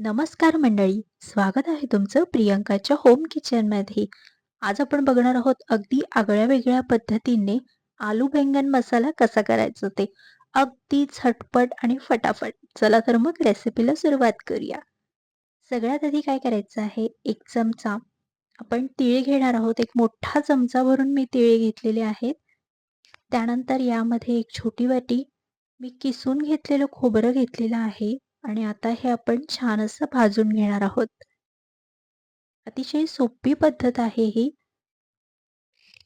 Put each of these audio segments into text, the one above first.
नमस्कार मंडळी स्वागत आहे तुमचं प्रियंकाच्या होम किचनमध्ये आज आपण बघणार आहोत अगदी आगळ्या वेगळ्या पद्धतीने आलू बैंगन मसाला कसा करायचा ते. अगदी झटपट आणि फटाफट. चला तर मग रेसिपीला सुरुवात करूया. सगळ्यात आधी काय करायचं आहे एक चमचा आपण तिळे घेणार आहोत. एक मोठा चमचा भरून मी तिळे घेतलेले आहेत. त्यानंतर यामध्ये एक छोटी वाटी मी किसून घेतलेलं खोबरं घेतलेलं आहे. आणि आता हे आपण छान असं भाजून घेणार आहोत. अतिशय सोपी पद्धत आहे ही.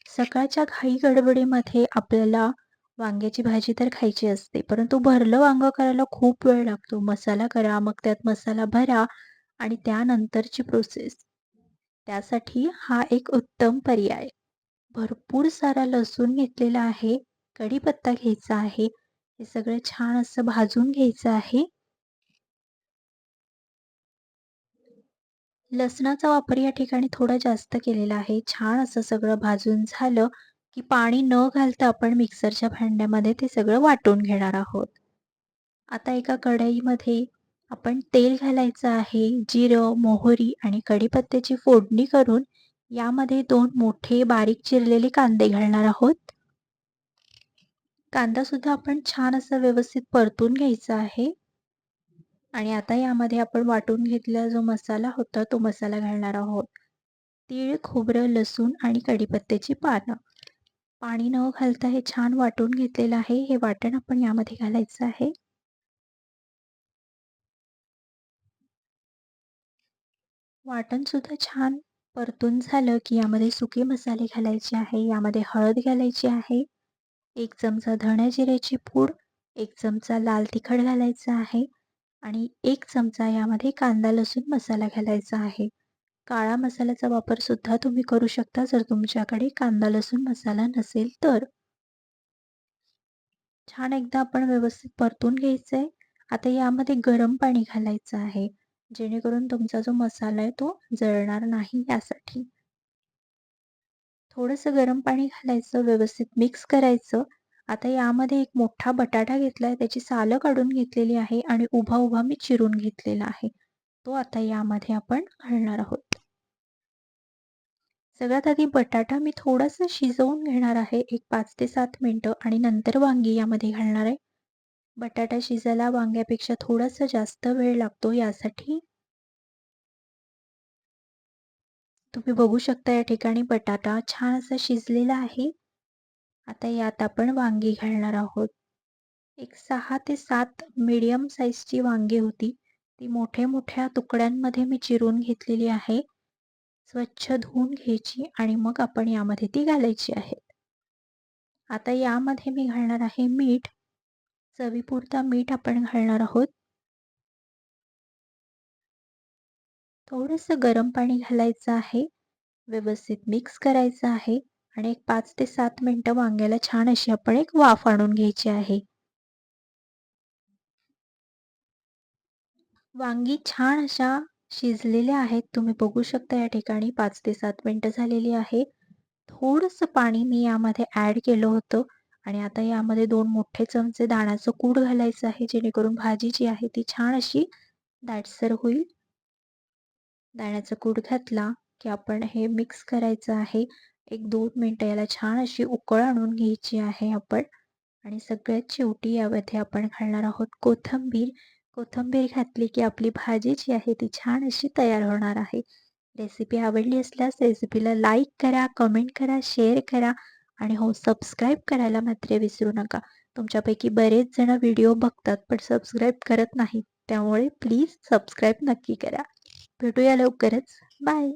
सकाळच्या घाई गडबडीमध्ये आपल्याला वांग्याची भाजी तर खायची असते परंतु भरलं वांग करायला खूप वेळ लागतो. मसाला करा मग त्यात मसाला भरा आणि त्यानंतरची प्रोसेस त्यासाठी हा एक उत्तम पर्याय. भरपूर सारा लसूण घेतलेला आहे कढीपत्ता घ्यायचा आहे हे सगळं छान असं भाजून घ्यायचं आहे. लसणाचा वापर या ठिकाणी थोडा जास्त केलेला आहे. छान असं सगळं भाजून झालं की पाणी न घालता आपण मिक्सरच्या भांड्यामध्ये ते सगळं वाटून घेणार आहोत. आता एका कढईमध्ये आपण तेल घालायचं आहे जिरं मोहरी आणि कढीपत्त्याची फोडणी करून यामध्ये दोन मोठे बारीक चिरलेले कांदे घालणार आहोत. कांदा सुद्धा आपण छान असं व्यवस्थित परतून घ्यायचा आहे. आणि आता यामध्ये आपण वाटून घेतलेला जो मसाला होता तो मसाला घालणार आहोत. तीळ खोबरं लसूण आणि कढीपत्त्याची पानं. पाणी न घालता हे छान वाटून घेतलेलं आहे. हे वाटण आपण यामध्ये घालायचं आहे. वाटण सुद्धा छान परतून झालं की यामध्ये सुके मसाले घालायचे आहे. यामध्ये हळद घालायची आहे. एक चमचा धण्या जिऱ्याची पूड एक चमचा लाल तिखट घालायचा आहे. आणि एक चमचा यामध्ये कांदा लसूण मसाला घालायचा आहे. काळा मसाल्याचा वापर सुद्धा तुम्ही करू शकता जर तुमच्याकडे कांदा लसूण मसाला नसेल तर. छान एकदा आपण व्यवस्थित परतून घ्यायचं आहे आता यामध्ये गरम पाणी घालायचं आहे जेणेकरून तुमचा जो मसाला आहे तो जळणार नाही यासाठी. थोडंसं गरम पाणी घालायचं व्यवस्थित मिक्स करायचं. आता यामध्ये एक मोठा बटाटा घेतलाय त्याची सालं काढून घेतलेली आहे आणि उभा उभा मी चिरून घेतलेला आहे. तो आता यामध्ये आपण घालणार आहोत. सगळ्यात आधी बटाटा मी थोडासा शिजवून घेणार आहे. एक पाच ते सात मिनटं आणि नंतर वांगी यामध्ये घालणार आहे. बटाटा शिजायला वांग्यापेक्षा थोडासा जास्त वेळ लागतो यासाठी. तुम्ही बघू शकता या ठिकाणी बटाटा छान असा शिजलेला आहे. आता यात आपण वांगी घालणार आहोत. एक सहा ते सात मीडियम साईजची वांगी होती. ती मोठ्या मोठ्या तुकड्यांमध्ये मी चिरून घेतलेली आहे. स्वच्छ धुवून घ्यायची आणि मग आपण यामध्ये ती घालायची आहेत आता यामध्ये मी घालणार आहे मीठ. चवीपुरता मीठ आपण घालणार आहोत. थोडंसं गरम पाणी घालायचं आहे. व्यवस्थित मिक्स करायचं आहे. आणि एक पाच ते सात मिनटं वांग्याला छान अशी आपण एक वाफ आणून घ्यायची आहे. वांगी छान अशा शिजलेल्या आहेत. तुम्ही बघू शकता या ठिकाणी पाच ते सात मिनटं झालेली आहे. थोडंसं पाणी मी यामध्ये ॲड केलं होतं आणि आता यामध्ये दोन मोठे चमचे दाण्याचं कूड घालायचं आहे जेणेकरून भाजी जी आहे ती छान अशी दाटसर होईल. दाण्याचा कूड घातला की आपण हे मिक्स करायचं आहे. एक दोन मिनटं याला छान अशी उकळ आणून घ्यायची आहे आपण. आणि सगळ्यात शेवटी यामध्ये आपण घालणार आहोत कोथंबीर. कोथंबीर घातली की आपली भाजी जी आहे ती छान अशी तयार होणार आहे. रेसिपी आवडली असल्यास रेसिपीला लाईक करा कमेंट करा शेअर करा आणि हो सबस्क्राईब करायला मात्र विसरू नका. तुमच्यापैकी बरेच जण व्हिडिओ बघतात पण सबस्क्राईब करत नाहीत. त्यामुळे प्लीज सबस्क्राईब नक्की करा. भेटूया लवकरच. बाय.